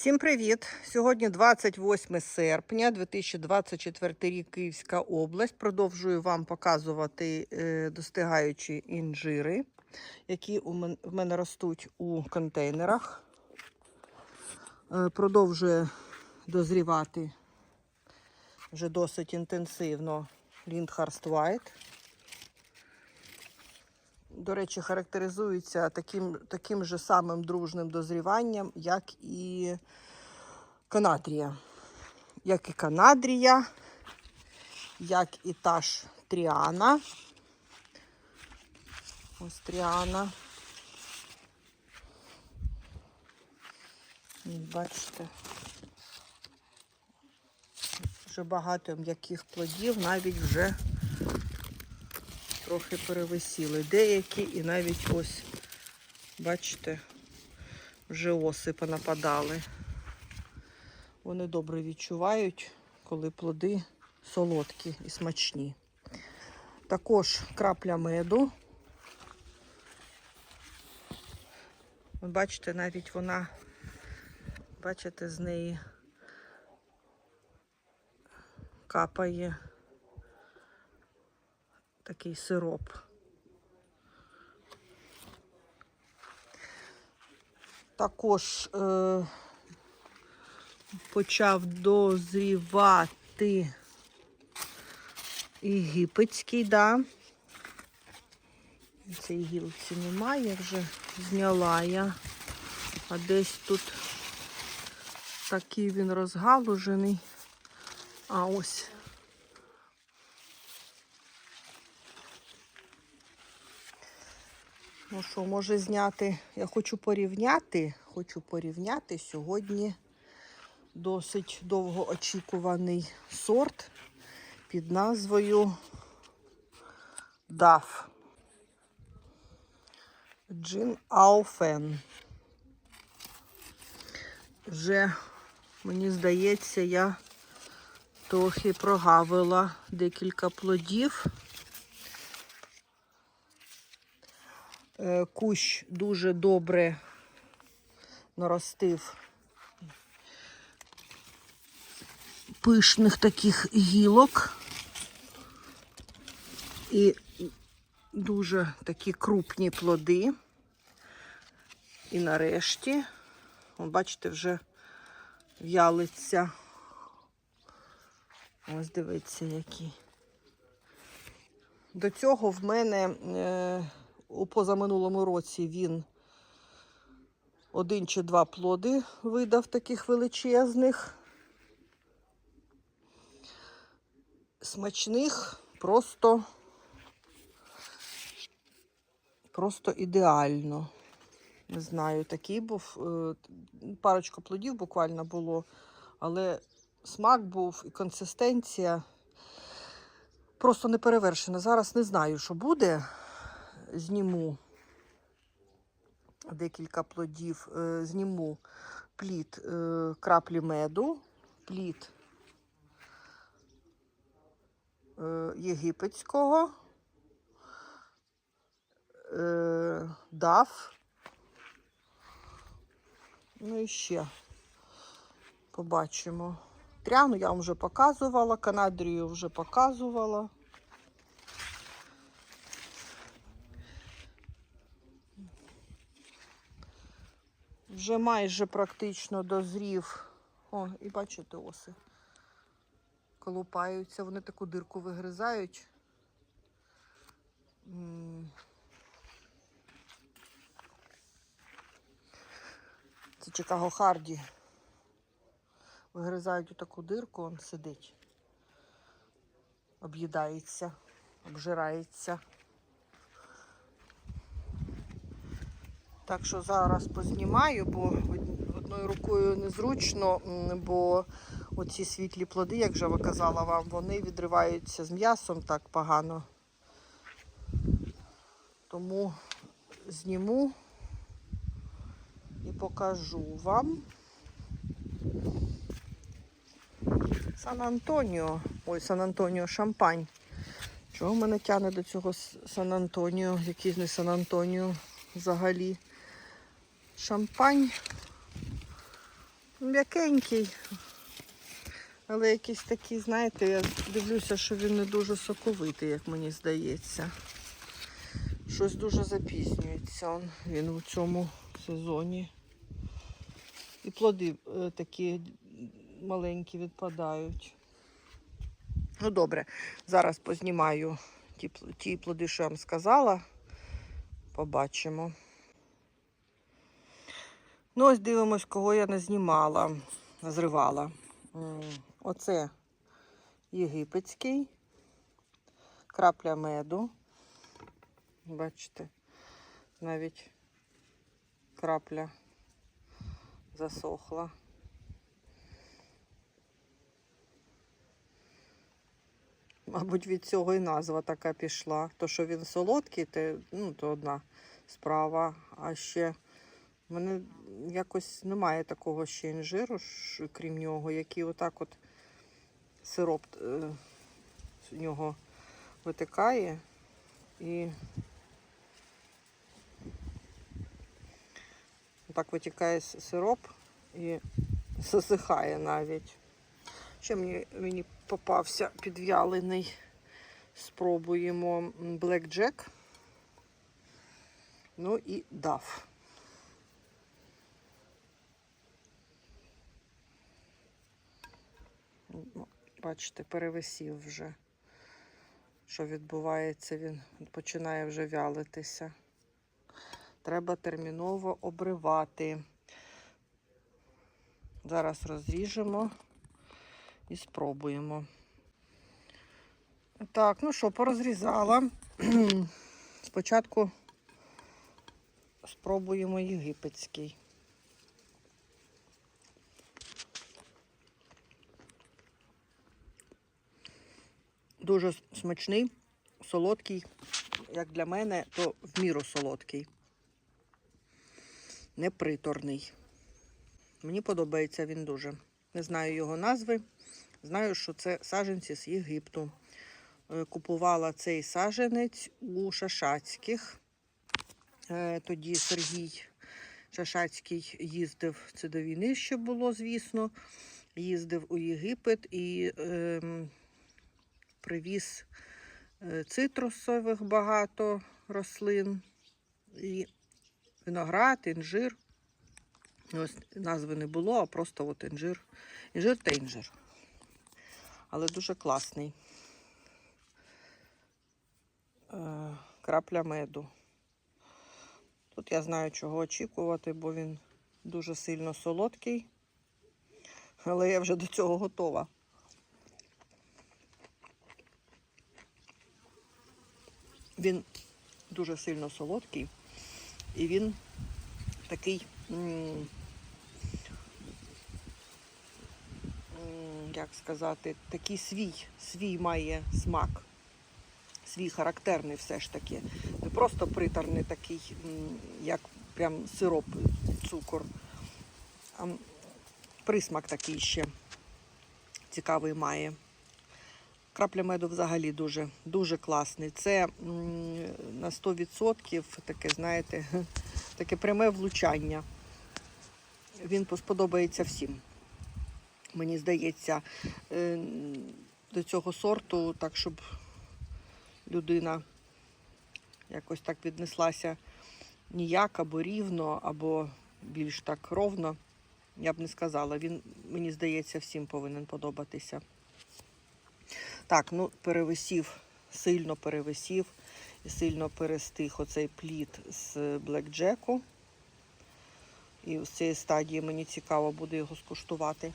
Всім привіт! Сьогодні 28 серпня 2024 рік Київська область. Продовжую вам показувати е, достигаючі інжири, які в мене ростуть у контейнерах. Е, Продовжує дозрівати вже досить інтенсивно Ліндхарст White. До речі, характеризується таким, таким же самим дружним дозріванням, як і канадрія. Як і канадрія, як і та ж тріана. Ось тріана. Бачите, вже багато м'яких плодів, навіть вже трохи перевисіли. Деякі і навіть ось, бачите, вже оси понападали. Вони добре відчувають, коли плоди солодкі і смачні. Також крапля меду. Ви бачите, навіть вона, бачите, з неї капає такий сироп. Також е, почав дозрівати єгипетський, да. Цієї гілці немає, вже зняла я. А десь тут такий він розгалужений. А ось Ну що, може зняти? Я хочу порівняти. Хочу порівняти сьогодні досить довгоочікуваний сорт під назвою DAF. Джин Ауфен. Вже, мені здається, я трохи прогавила декілька плодів. Кущ дуже добре наростив пишних таких гілок. І дуже такі крупні плоди. І нарешті, бачите, вже в'ялиться. Ось дивіться, які. До цього в мене е, у позаминулому році він один чи два плоди видав таких величезних. Смачних просто, просто ідеально. Не знаю, такий був. е, Парочка плодів буквально було, але смак був і консистенція просто не перевершена. Зараз не знаю, що буде зніму декілька плодів, е, зніму плід е, краплі меду, плід е, єгипетського, дав. Ну і ще побачимо. Тряну я вам вже показувала, канадрію вже показувала. Вже майже практично дозрів. О, і бачите, оси колупаються, вони таку дирку вигризають. Це Чикаго Харді. Вигризають у таку дирку, он сидить. Об'їдається, обжирається. Так що зараз познімаю, бо одною рукою незручно, бо оці світлі плоди, як вже казала вам, вони відриваються з м'ясом так погано. Тому зніму і покажу вам. Сан-Антоніо. Ой, Сан-Антоніо Шампань. Чого мене тягне до цього Сан-Антоніо, який не Сан-Антоніо взагалі. Шампань М'якенький. Але якийсь такий, знаєте, я дивлюся, що він не дуже соковитий, як мені здається. Щось дуже запізнюється він у цьому сезоні. І плоди е, такі маленькі відпадають. Ну добре, зараз познімаю ті плоди, що я вам сказала. Побачимо. Ну, ось дивимось, кого я не знімала, зривала. Оце єгипетський, крапля меду. Бачите, навіть крапля засохла. Мабуть, від цього і назва така пішла. То, що він солодкий, то, ну, то одна справа. А ще в мене якось немає такого ще інжиру, крім нього, який отак от сироп е, з нього витикає і так витікає сироп і засихає навіть. Ще мені, мені попався підв'ялений. Спробуємо Jack. Ну і дав. Ну, Бачите, перевисів вже. Що відбувається, він починає вже вялитися. Треба терміново обривати. Зараз розріжемо і спробуємо. Так, ну що, порозрізала. Спочатку спробуємо єгипетський. Дуже смачний, солодкий, як для мене, то в міру солодкий. Неприторний. Мені подобається він дуже. Не знаю його назви. Знаю, що це саженці з Єгипту. Е, Купувала цей саженець у Шашацьких. Е, Тоді Сергій Шашацький їздив, це до війни ще було, звісно. Їздив у Єгипет і ем, привіз е, цитрусових багато рослин, і виноград, інжир. Ось назви не було, а просто от інжир. Інжир та інжир. Але дуже класний. Е, крапля меду. Тут я знаю, чого очікувати, бо він дуже сильно солодкий. Але я вже до цього готова. Він дуже сильно солодкий і він такий, як сказати, такий свій, свій має смак, свій характерний все ж таки. Не просто приторний такий, як прям сироп, цукор, а присмак такий ще цікавий має. Крапля меду взагалі дуже, дуже класний. Це на 100% таке, знаєте, таке пряме влучання. Він сподобається всім. Мені здається, Е, до цього сорту, так, щоб людина якось так віднеслася ніяк або рівно, або більш так ровно, я б не сказала. Він, мені здається, всім повинен подобатися. Так, ну перевисів, сильно перевисів і сильно перестиг оцей плід з блекджеку. І з цієї стадії мені цікаво буде його скуштувати.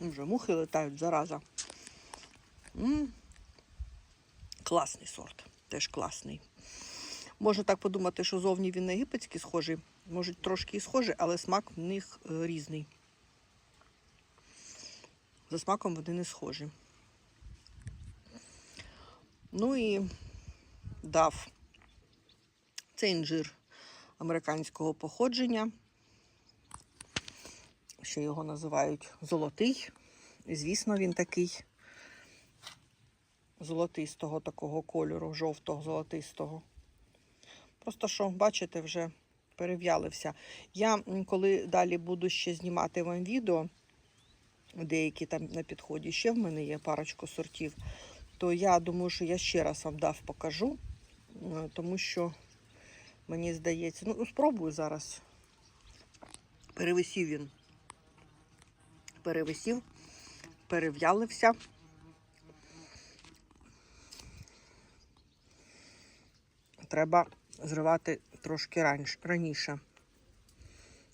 Ну, Вже мухи летають, зараза. м Класний сорт, теж класний. Можна так подумати, що зовні він на єгипетський схожий. Може, трошки і схожий, але смак в них е, різний. За смаком вони не схожі. Ну і дав це інжир американського походження. Ще його називають золотий. І, звісно, він такий золотистого такого кольору, жовтого золотистого. Просто що, бачите, вже перев'ялився. Я коли далі буду ще знімати вам відео, деякі там на підході, ще в мене є парочку сортів, то я думаю, що я ще раз вам дав покажу, е, тому що мені здається, ну спробую зараз. Перевисів він. Перевисів, перев'ялився. Треба зривати трошки раніше.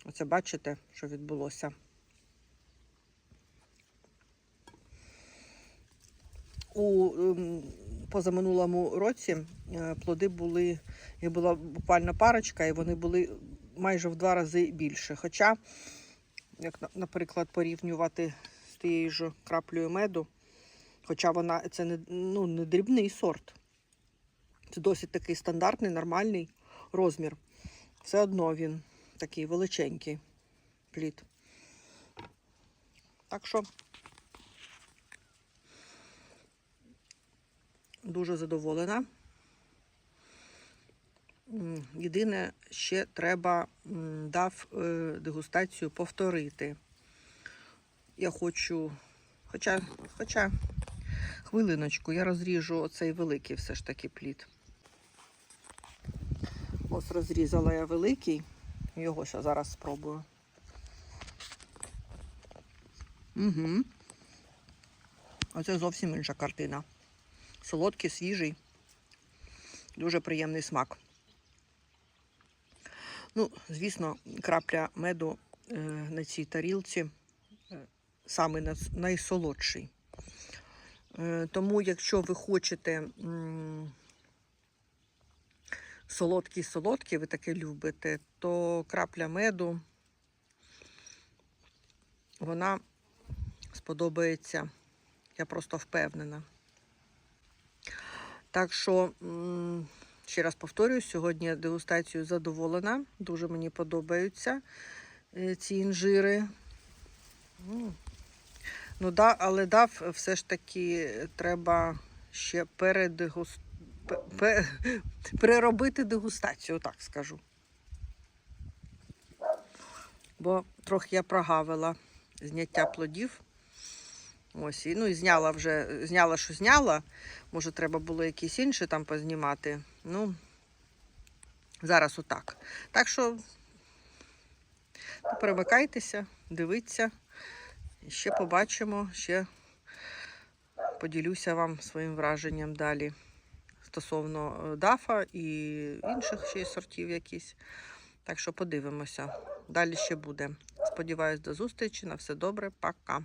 Оце бачите, що відбулося. У ем, позаминулому році е, плоди були, їх була буквально парочка, і вони були майже в два рази більше. Хоча, як, наприклад, порівнювати з тією ж краплею меду, хоча вона це не, ну, не дрібний сорт, це досить такий стандартний, нормальний розмір. Все одно він такий величенький плід. Так що дуже задоволена. Єдине, ще треба дав е, дегустацію повторити. Я хочу, хоча, хоча хвилиночку, я розріжу оцей великий все ж таки плід. Ось розрізала я великий, його ще зараз спробую. Угу. Оце зовсім інша картина. Солодкий, свіжий, дуже приємний смак. Ну, звісно, крапля меду е, на цій тарілці е, саме найсолодший. Е, тому, якщо ви хочете м, солодкий-солодкий, ви таке любите, то крапля меду вона сподобається, я просто впевнена. Так що, ще раз повторюю, сьогодні я дегустацією задоволена. Дуже мені подобаються е, ці інжири. Ну, да, але дав все ж таки треба ще передегуст... пе- пе- переробити дегустацію, так скажу. Бо трохи я прогавила зняття плодів. Ось, і, ну і зняла вже, зняла, що зняла. Може, треба було якісь інші там познімати. Ну, зараз отак. Так що перемикайтеся, дивіться. Ще побачимо, ще поділюся вам своїм враженням далі стосовно е, дафа і інших ще й сортів якісь. Так що подивимося. Далі ще буде. Сподіваюсь, до зустрічі. На все добре. Пока.